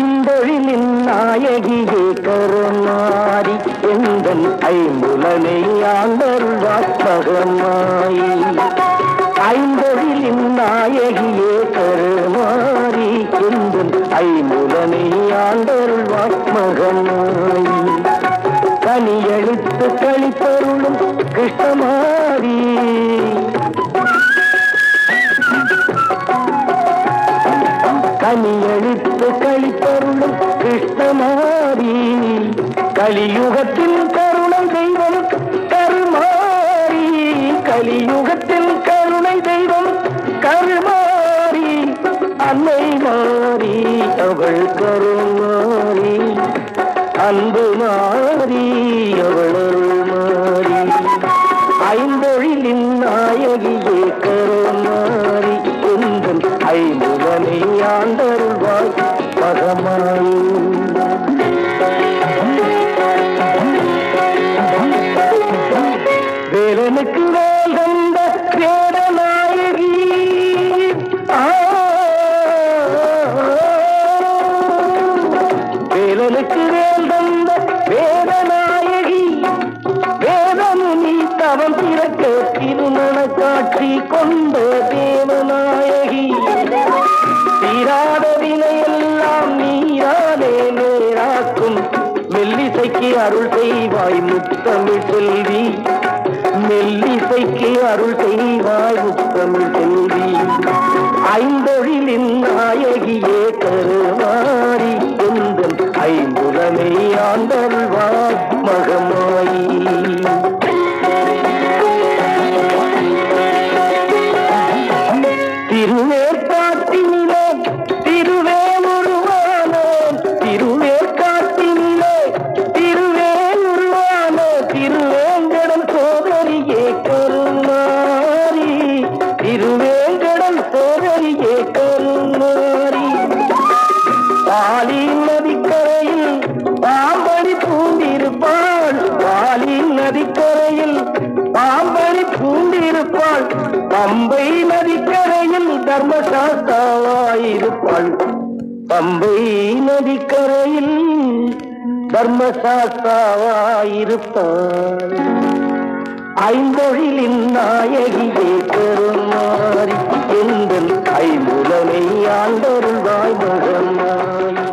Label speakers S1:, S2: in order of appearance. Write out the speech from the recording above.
S1: ஐந்தொழிலின் நாயகியே கருமாரி எந்தன் ஐம்புலனை ஆண்டருள்வார் மகமாயி ஐந்தொழிலின் நாயகியே கருமாரி எந்தன் ஐம்புலனை ஆண்டருள்வார் மகமாயி கனியளித்து கழிப்பருளும் கிருஷ்ணமாரி. கனியளித்து கழிப்பருளும் கிருஷ்ணமாரி. கலியுகத்தில் கருணை தெய்வம் கருமாரி. கலியுகத்தில் கருணை தெய்வம் கருமாரி. அன்னை மாறி அவள் கருமாரி. அன்பு மாறி எனக்கு வேல் வந்த வேடநாயகி வேலனுக்கு வேல் தந்த வேடநாயகி வேதமுனி தவம் பிறக்க திருமண காட்சி கொண்ட தேவநாயகி. தீராத வினையெல்லாம் நீரானே நேராக்கும். மெல்லிசைக்கு அருள் செய்வாய் முத்தமிழ் செல்வி. மெல்லிசைக்கு அருள் செய்வாய் முத்தமிழ் செல்வி. ஐந்தொழிலின் நாயகியே பாலி நதிக்கரையில் பாம்படி பூண்டிருப்பாள். பாலி நதிக்கரையில் பாம்படி பூண்டிருப்பாள். பம்பை நதிக்கரையில் தர்மசாஸ்தாவாயிருப்பாள். பம்பை நதிக்கரையில் தர்மசாஸ்தாவாயிருப்பாள். ஐந்தொழிலின் நாயகியே பெருமாறி எந்தன் ஐம்புலனை ஆண்டருள் மகமாய்